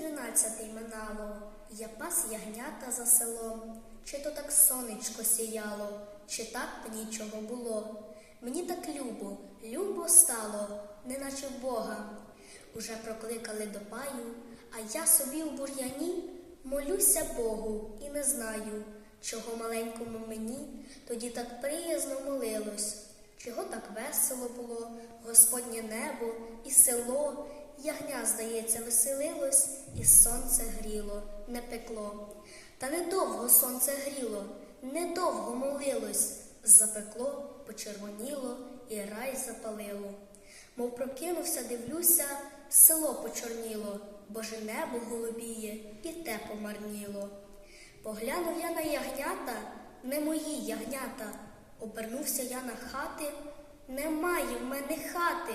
тринадцятий минало, я пас ягнята за селом. Чи то так сонечко сіяло, чи так б нічого було. Мені так любо, любо стало, неначе Бога. Уже прокликали до паю, а я собі у бур'яні молюся Богу і не знаю, чого маленькому мені тоді так приязно молилось, чого так весело було, Господнє небо і село, ягня, здається, веселилось, і сонце гріло, не пекло. Та недовго сонце гріло, недовго молилось, запекло, почервоніло і рай запалило. Мов прокинувся, дивлюся, село почорніло, боже небо голубіє, і те помарніло. Поглянув я на ягнята, не мої ягнята. Обернувся я на хати, немає в мене хати,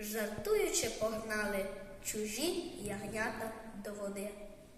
жартуючи, погнали чужі ягнята до води.